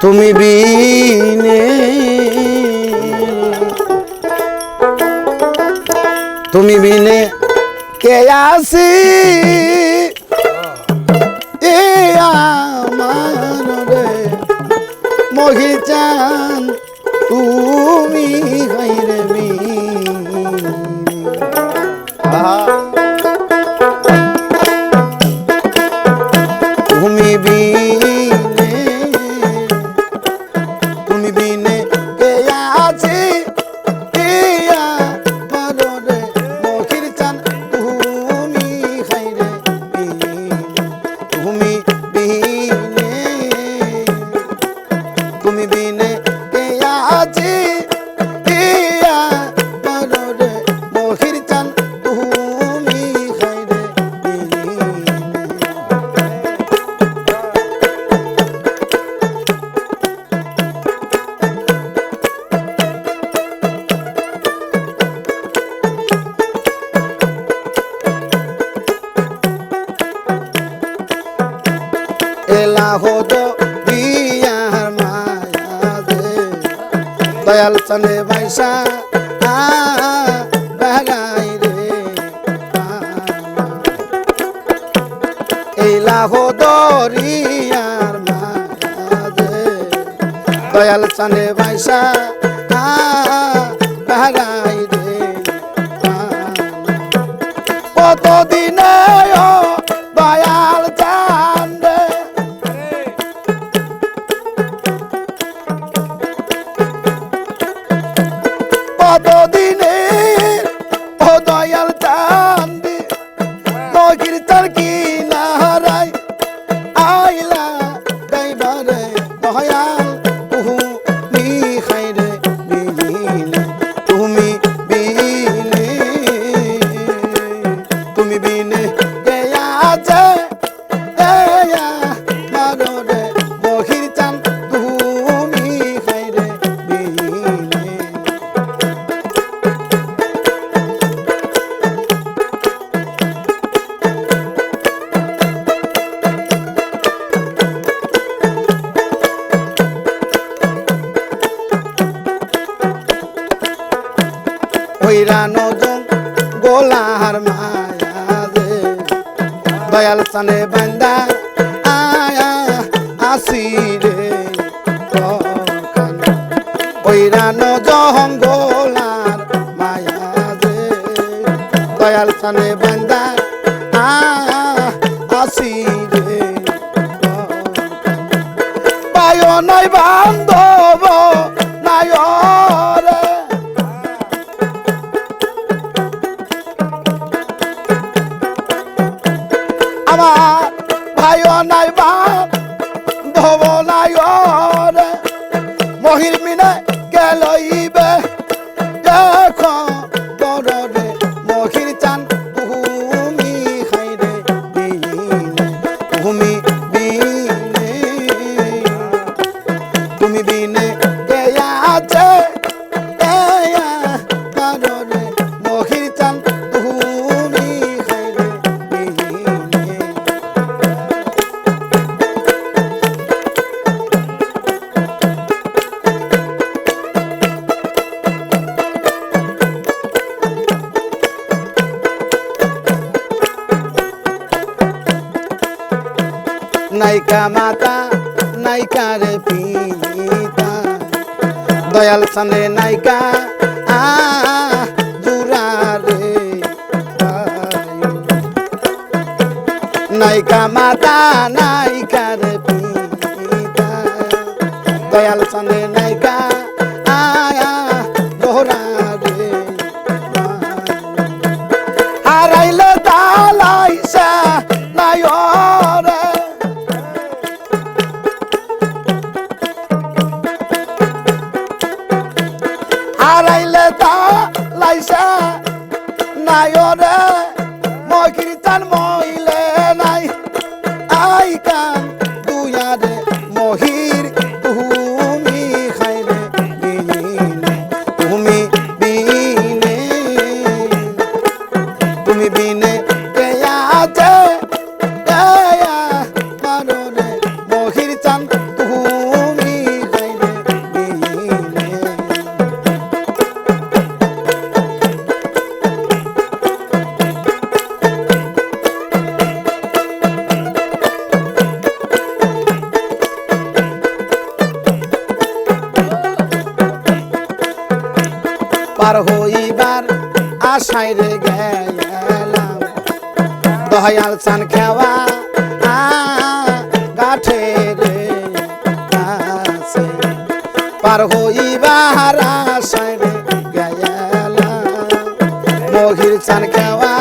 তুমি বিনে তুমি বিনে কে আসি? এ আমার রে মহি চান তুমি তুমি হতো বিয়ার মায়া দে দয়াল চলে বাইসা আ বেড়াই রে। এলা হতো রিয়ার মায়া দে দয়াল চলে বাইসা আ বেড়াই রে। কতদিনে হইরানো জং গোলার মায়া দে দয়াল সানে বান্দা, আয়া আসি রে হইরানো জং গোলার মায়া দে দয়াল সানে বান্দা, আয়া আসি রে পায় নাই বান্ধব নাই নাই বাপ নাইকা মাতা নাইকা রে পিতা দয়াল সানে নাইকা। নাইকা মাতা নাইকা রে পিতা দয়াল সামনে salmo আর হইবার আশায় রে গেলাম। দয়াল চান খেওয়া গাঠে রে পার হইবার আশায় রে গেলাম। মহির চান খাওয়া